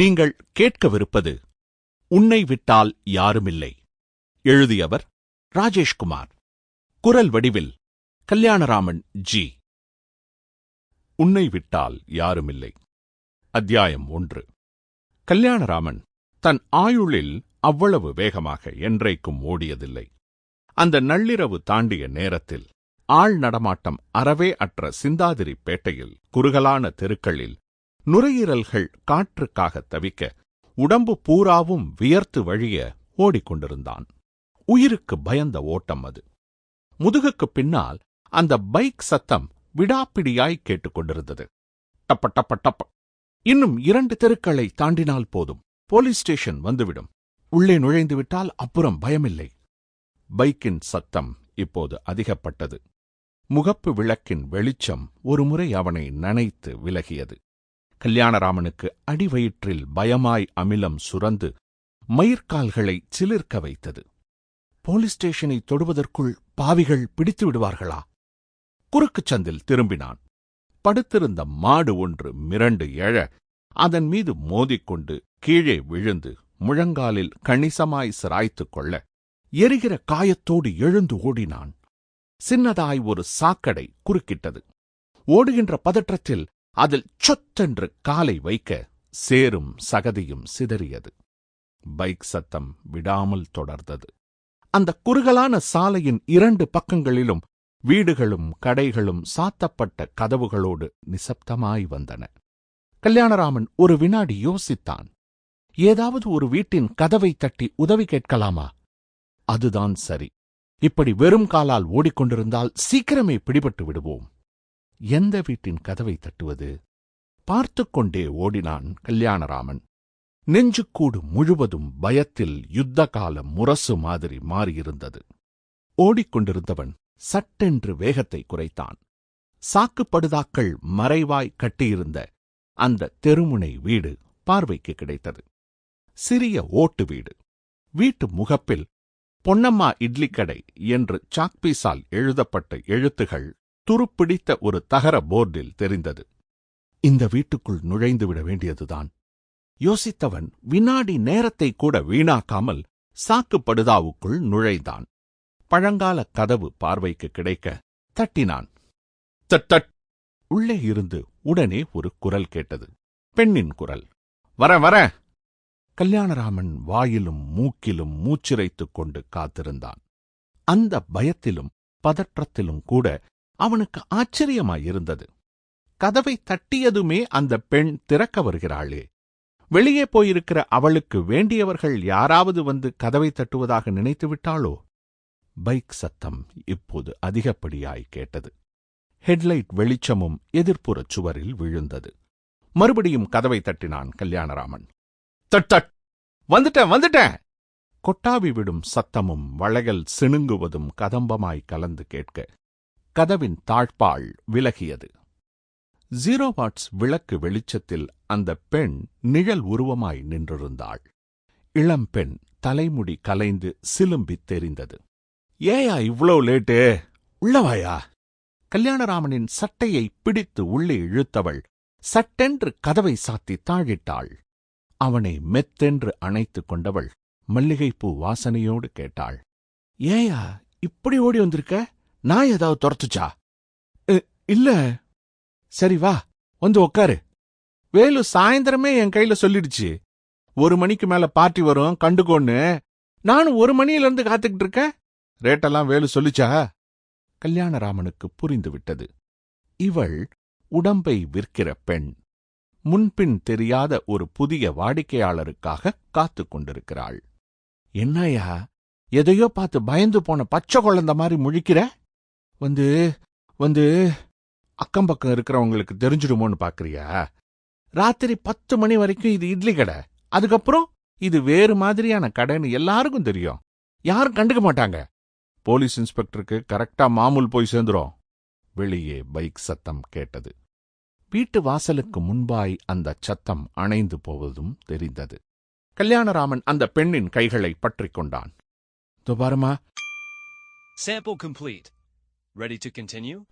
நீங்கள் கேட்கவிருப்பது உன்னை விட்டால் யாருமில்லை. எழுதியவர் ராஜேஷ்குமார். குரல் வடிவில் கல்யாணராமன் ஜி. உன்னை விட்டால் யாருமில்லை. அத்தியாயம் ஒன்று. கல்யாணராமன் தன் ஆயுளில் அவ்வளவு வேகமாக என்றைக்கும் ஓடியதில்லை. அந்த நள்ளிரவு தாண்டிய நேரத்தில் ஆள் நடமாட்டம் அறவே அற்ற சிந்தாதிரி பேட்டையில் குறுகலான தெருக்களில் நுரையீரல்கள் காற்றுக்காக தவிக்க உடம்பு பூராவும் வியர்த்து வழிய ஓடிக்கொண்டிருந்தான். உயிருக்கு பயந்த ஓட்டம் அது. முதுகுக்குப் பின்னால் அந்த பைக் சத்தம் விடாப்பிடியாய் கேட்டுக்கொண்டிருந்தது. டப்ப டப்ப டப்ப. இன்னும் இரண்டு தெருக்களை தாண்டினால் போதும். போலீஸ் ஸ்டேஷன் வந்துவிடும். உள்ளே நுழைந்துவிட்டால் அப்புறம் பயமில்லை. பைக்கின் சத்தம் இப்போது அதிகப்பட்டது. முகப்பு விளக்கின் வெளிச்சம் ஒருமுறை அவனை நனைத்து விலகியது. கல்யாணராமனுக்கு அடிவயிற்றில் பயமாய் அமிலம் சுரந்து மயிர்கால்களை சிலிர்க்க வைத்தது. போலீஸ் ஸ்டேஷனை தொடுவதற்குள் பாவிகள் பிடித்து விடுவார்களா? குறுக்குச் சந்தில் திரும்பினான். படுத்திருந்த மாடு ஒன்று மிரண்டு எழ அதன் மீது மோதிக்கொண்டு கீழே விழுந்து முழங்காலில் கணிசமாய் சிராய்த்துக் கொள்ள எரிகிற காயத்தோடு எழுந்து ஓடினான். சின்னதாய் ஒரு சாக்கடை குறுக்கிட்டது. ஓடுகின்ற பதற்றத்தில் அதில் சொத்தென்று காலை வைக்க சேரும் சகதியும் சிதறியது. பைக் சத்தம் விடாமல் தொடர்ந்தது. அந்த குறுகலான சாலையின் இரண்டு பக்கங்களிலும் வீடுகளும் கடைகளும் சாத்தப்பட்ட கதவுகளோடு நிசப்தமாய் வந்தன. கல்யாணராமன் ஒரு வினாடி யோசித்தான். ஏதாவது ஒரு வீட்டின் கதவை தட்டி உதவி கேட்கலாமா? அதுதான் சரி. இப்படி வெறும் காலால் ஓடிக்கொண்டிருந்தால் சீக்கிரமே பிடிபட்டு விடுவோம். எந்த வீட்டின் கதவை தட்டுவது? பார்த்துக் கொண்டே ஓடினான் கல்யாணராமன். நெஞ்சுக்கூடு முழுவதும் பயத்தில் யுத்த கால முரசு மாதிரி மாறியிருந்தது. ஓடிக்கொண்டிருந்தவன் சட்டென்று வேகத்தை குறைத்தான். சாக்குப்படுதாக்கள் மறைவாய் கட்டியிருந்த அந்த தெருமுனை வீடு பார்வைக்கு கிடைத்தது. சிறிய ஓட்டு வீடு. வீட்டு முகப்பில் பொன்னம்மா இட்லி கடை என்று சாக்பீஸால் எழுதப்பட்ட எழுத்துகள் துருப்பிடித்த ஒரு தகர போர்டில் தெரிந்தது. இந்த வீட்டுக்குள் நுழைந்துவிட வேண்டியதுதான். யோசித்தவன் வினாடி நேரத்தை கூட வீணாக்காமல் சாக்குப்படுதாவுக்குள் நுழைந்தான். பழங்கால கதவு பார்வைக்கு கிடைக்க தட்டினான். தட்! உள்ளே இருந்து உடனே ஒரு குரல் கேட்டது. பெண்ணின் குரல். வர வர! கல்யாணராமன் வாயிலும் மூக்கிலும் மூச்சிரைத்துக் கொண்டு காத்திருந்தான். அந்த பயத்திலும் பதற்றத்திலும் கூட அவனுக்கு ஆச்சரியமாயிருந்தது. கதவை தட்டியதுமே அந்த பெண் திறக்க வருகிறாளே. வெளியே போயிருக்கிற அவளுக்கு வேண்டியவர்கள் யாராவது வந்து கதவை தட்டுவதாக நினைத்து விட்டாளோ? பைக் சத்தம் இப்போது அதிகப்படியாய் கேட்டது. ஹெட்லைட் வெளிச்சமும் எதிர்ப்புறச் சுவரில் விழுந்தது. மறுபடியும் கதவை தட்டினான் கல்யாணராமன். That that! வந்துட்டேன் வந்துட்டேன்! கொட்டாவி விடும் சத்தமும் வளையல் சிணுங்குவதும் கதம்பமாய் கலந்து கேட்க கதவின் தாழ்பாள் விலகியது. ஜீரோ வாட்ஸ் விளக்கு வெளிச்சத்தில் அந்த பெண் நிழல் உருவமாய் நின்றிருந்தாள். இளம்பெண் தலைமுடி கலைந்து சிலும்பித் தெரிந்தது. ஏயா இவ்வளோ லேட்டு? உள்ளவாயா கல்யாணராமனின் சட்டையை பிடித்து உள்ளே இழுத்தவள் சட்டென்று கதவை சாத்தி தாழிட்டாள். அவனை மெத்தென்று அணைத்துக் கொண்டவள் மல்லிகைப்பூ வாசனையோடு கேட்டாள். ஏயா இப்படி ஓடி வந்திருக்க? நான் ஏதாவது துரத்துச்சா? இல்ல. சரி வா. வந்து உக்காரு. வேலு சாயந்தரமே என் கையில சொல்லிடுச்சு. ஒரு மணிக்கு மேல பார்ட்டி வரும் கண்டுகோன்னு நானும் ஒரு மணியில இருந்து காத்துக்கிட்டு இருக்கேன். ரேட்டெல்லாம் வேலு சொல்லிச்சா? கல்யாணராமனுக்கு புரிந்து விட்டது. இவள் உடம்பை விற்கிற பெண். முன்பின் தெரியாத ஒரு புதிய வாடிக்கையாளருக்காக காத்துக் கொண்டிருக்கிறாள். என்னையா எதையோ பார்த்து பயந்து போன பச்சை குழந்த மாதிரி முழிக்கிற? வந்து வந்து அக்கம் பக்கம் இருக்கிறவங்களுக்கு தெரிஞ்சிடுமோன்னு பாக்குறியா? ராத்திரி பத்து மணி வரைக்கும் இது இட்லி கடை. அதுக்கப்புறம் இது வேறு மாதிரியான கடைன்னு எல்லாருக்கும் தெரியும். யாரும் கண்டுக்க மாட்டாங்க. போலீஸ் இன்ஸ்பெக்டருக்கு கரெக்டா மாமூல் போய் சேர்ந்துரும். வெளியே பைக் சத்தம் கேட்டது. வீட்டு வாசலுக்கு முன்பாய் அந்த சத்தம் அணைந்து போவதும் தெரிந்தது. கல்யாணராமன் அந்த பெண்ணின் கைகளை பற்றிக் கொண்டான். துபாரமா பாரும்மா. Sample complete. Ready to continue?